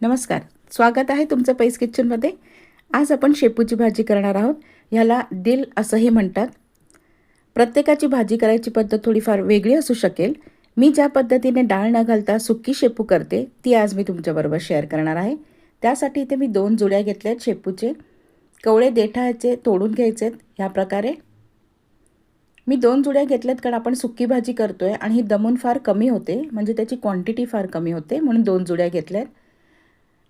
नमस्कार. स्वागत आहे तुमचं पैस किचनमध्ये. आज आपण शेपूची भाजी करणार आहोत. ह्याला दिल असंही म्हणतात. प्रत्येकाची भाजी करायची पद्धत थोडीफार वेगळी असू शकेल. मी ज्या पद्धतीने डाळ न घालता सुक्की शेपू करते ती आज मी तुमच्याबरोबर शेअर करणार आहे. त्यासाठी इथे मी दोन जुड्या घेतल्या आहेत शेपूचे. कवळे देठाचे तोडून घ्यायचे आहेत ह्या प्रकारे. मी दोन जुड्या घेतल्यात कारण आपण सुक्की भाजी करतो आहे आणि ही दमून फार कमी होते. म्हणजे त्याची क्वांटिटी फार कमी होते म्हणून दोन जुड्या घेतल्या आहेत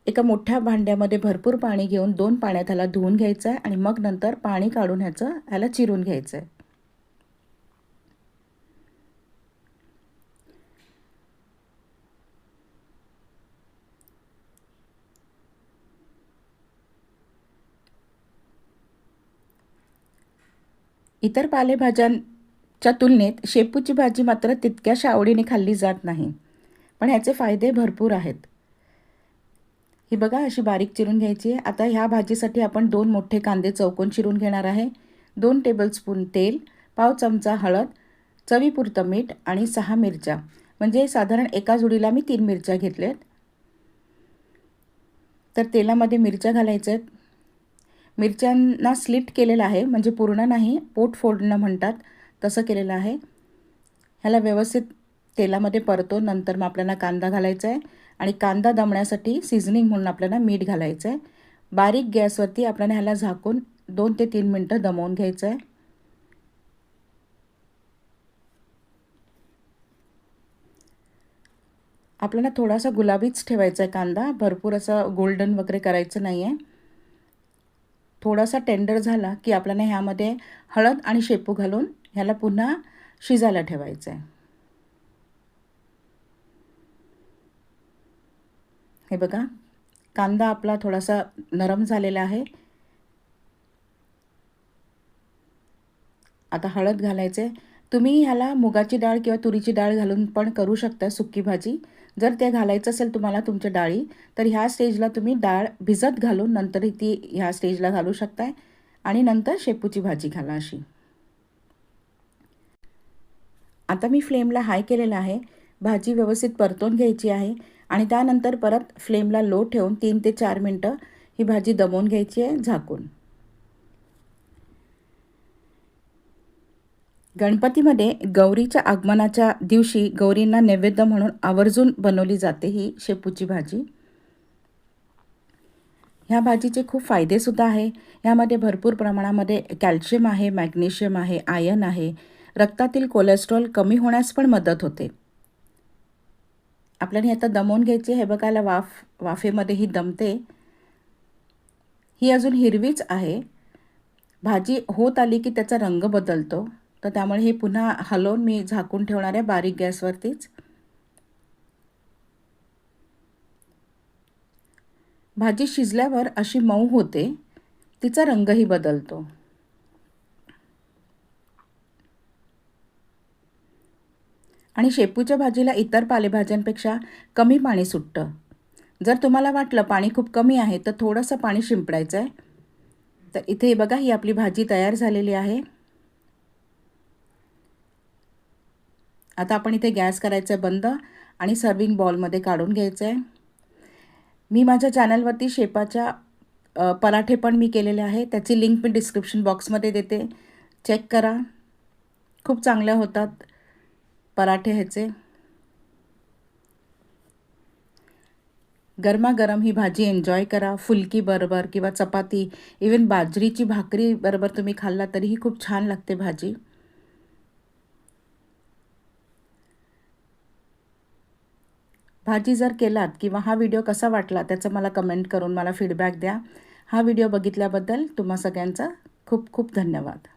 एका मोठ्या भांड्यामध्ये भरपूर पाणी घेऊन दोन पाण्यात ह्याला धुवून घ्यायचं आहे आणि मग नंतर पाणी काढून ह्याचं ह्याला चिरून घ्यायचं आहे इतर पालेभाज्यांच्या तुलनेत शेपूची भाजी मात्र तितक्याशा आवडीने खाल्ली जात नाही पण ह्याचे फायदे भरपूर आहेत. ही बघा अशी बारीक चिरून घ्यायची आहे. आता ह्या भाजीसाठी आपण दोन मोठे कांदे चौकोन चिरून घेणार आहे. दोन टेबलस्पून तेल पाव चमचा हळद चवीपुरतं मीठ आणि सहा मिरच्या. म्हणजे साधारण एका जुडीला मी तीन मिरच्या घेतल्यात. तर तेलामध्ये मिरच्या घालायच्या आहेत. मिरच्यांना स्लिट केलेलं आहे म्हणजे पूर्ण नाही पोट फोडणं म्हणतात तसं केलेलं आहे. ह्याला व्यवस्थित तेलामध्ये परतो नंतर मग आपल्याला कांदा घालायचा आहे आणि कांदा दमण्यासाठी सिझनिंग म्हणून आपल्याला मीठ घालायचं आहे बारीक गॅसवरती आपल्याला ह्याला झाकून दोन ते तीन मिनटं दमवून घ्यायचं आहे आपल्याला थोडासा गुलाबीच ठेवायचा आहे कांदा भरपूर असं गोल्डन वगैरे करायचं नाही आहे थोडासा टेंडर झाला की आपल्याला ह्यामध्ये हळद आणि शेपू घालून ह्याला पुन्हा शिजायला ठेवायचं आहे हे बघा कांदा आपला थोडासा नरम झालेला आहे. आता हळद घालायचे. तुम्ही ह्याला मुगाची डाळ किंवा तुरीची डाळ घालून पण करू शकता सुक्की भाजी. जर ते घालायचं असेल तुम्हाला तुमच्या डाळी तर ह्या स्टेजला तुम्ही डाळ भिजत घालून नंतर ती ह्या स्टेजला घालू शकताय. आणि नंतर शेपूची भाजी घाला अशी. आता मी फ्लेमला हाय केलेला आहे. भाजी व्यवस्थित परतून घ्यायची आहे. आणि त्यानंतर परत फ्लेमला लो ठेवून तीन ते चार मिनटं ही भाजी दमवून घ्यायची आहे झाकून. गणपतीमध्ये गौरीच्या आगमनाच्या दिवशी गौरींना नैवेद्य म्हणून आवर्जून बनवली जाते ही शेपूची भाजी. ह्या भाजीचे खूप फायदेसुद्धा आहे. ह्यामध्ये भरपूर प्रमाणामध्ये कॅल्शियम आहे मॅग्नेशियम आहे आयन आहे. रक्तातील कोलेस्ट्रॉल कमी होण्यास पण मदत होते. आपल्याला आता दमवून घ्यायची हे बघायला वाफ वाफेमध्ये ही दमते. ही अजून हिरवीच आहे. भाजी होत आली की त्याचा रंग बदलतो. तर त्यामुळे हे पुन्हा हलवून मी झाकून ठेवणार आहे बारीक गॅसवरतीच. भाजी शिजल्यावर अशी मऊ होते. तिचा रंगही बदलतो. आणि शेपूच्या भाजीला इतर पालेभाज्यांपेक्षा कमी पाणी सुटतं. जर तुम्हाला वाटलं पाणी खूप कमी आहे तर थोडंसं पाणी शिंपडायचं आहे तर इथे बघा ही आपली भाजी तयार झालेली आहे. आता आपण इथे गॅस करायचं आहे बंद आणि सर्विंग बॉलमध्ये काढून घ्यायचं आहे मी माझ्या चॅनलवरती शेपाच्या पराठे पण मी केलेले आहे. त्याची लिंक मी डिस्क्रिप्शन बॉक्समध्ये देते. चेक करा. खूप चांगल्या होतात. पराठे ह्याचे. गरमागरम ही भाजी एन्जॉय करा. फुलकी बरोबर किंवा चपाती इवन बाजरीची भाकरी बरोबर तुम्ही खाल्ला तरीही खूप छान लागते भाजी. भाजी जर केलात किंवा हा व्हिडिओ कसा वाटला त्याचं मला कमेंट करून मला फीडबॅक द्या. हा व्हिडिओ बघितल्याबद्दल तुम्हा सगळ्यांचा खूप खूप धन्यवाद.